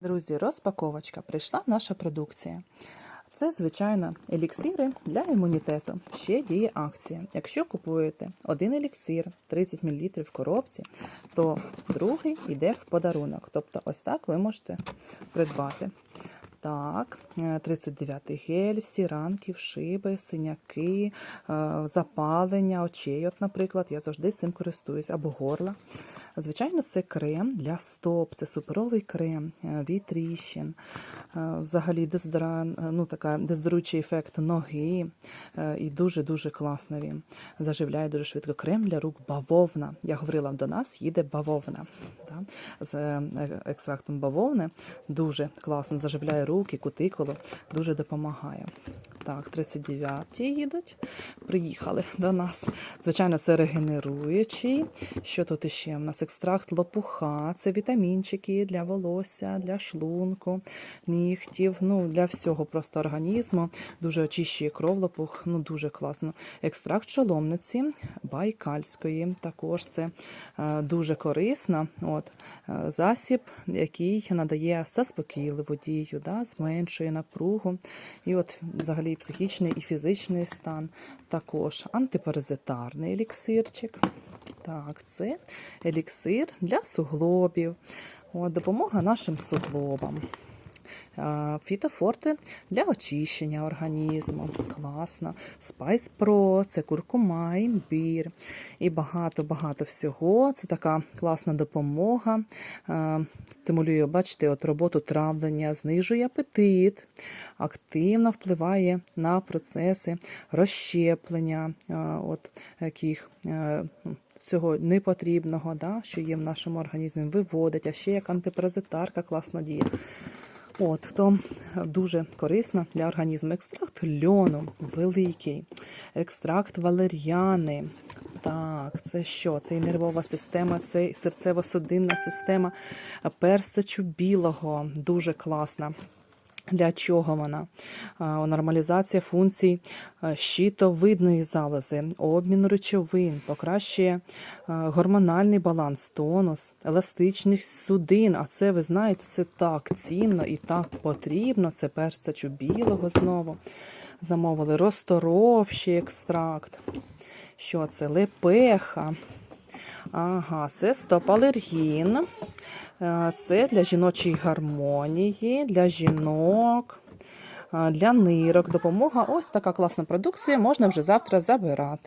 Друзі, розпаковочка. Прийшла наша продукція. Це, звичайно, еліксири для імунітету. Ще діє акція. Якщо купуєте один еліксир 30 мл в коробці, то другий йде в подарунок. Тобто, ось так ви можете придбати. Так, 39-й гель, всі ранки, вшиби, синяки, е, запалення очей. От, наприклад, я завжди цим користуюсь, або горла. Звичайно, це крем для стоп, це суперовий крем е, від тріщин, е, взагалі дезодоран, е, ну, така дезодоруючий ефект ноги. І дуже-дуже класно він. Заживляє дуже швидко. Крем для рук бавовна. Я говорила, до нас їде бавовна. Да? З екстрактом бавовни дуже класно заживляє руки, кутикулу, дуже допомагає. Так, 39-ті їдуть, приїхали до нас. Звичайно, це регенеруючий. Що тут іще? У нас екстракт лопуха, це вітамінчики для волосся, для шлунку, нігтів, ну для всього просто організму. Дуже очищує кров лопух, ну дуже класно. Екстракт шоломниці байкальської. Також це е, дуже корисно. От, е, засіб, який надає заспокійливу дію, да, зменшує напругу. І от взагалі психічний і фізичний стан. Також антипаразитарний еліксирчик. Так, це еліксир для суглобів. От, допомога нашим суглобам. Фітофорти для очищення організму. Класно. Spice Pro, це куркума, імбір і багато-багато всього. Це така класна допомога. Стимулює, бачите, от роботу травлення, знижує апетит, активно впливає на процеси розщеплення, от яких. е, Цього непотрібного, да, що є в нашому організмі, виводить, а ще як антипаразитарка класно діє. От, то дуже корисна для організму. Екстракт льону великий, екстракт валер'яни. Так, це що? Це і нервова система, це серцево-судинна система перстачу білого. Дуже класна. Для чого вона? Нормалізація функцій щитовидної залози, обмін речовин, покращує гормональний баланс, тонус, еластичність судин. А це, ви знаєте, це так цінно і так потрібно. Це перстачу білого знову. Замовили розторовщий екстракт. Що це? Лепеха. Ага, це стоп-алергін. Е, Це для жіночої гармонії, для жінок, е, для нирок. Допомога. Ось така класна продукція. Можна вже завтра забирати.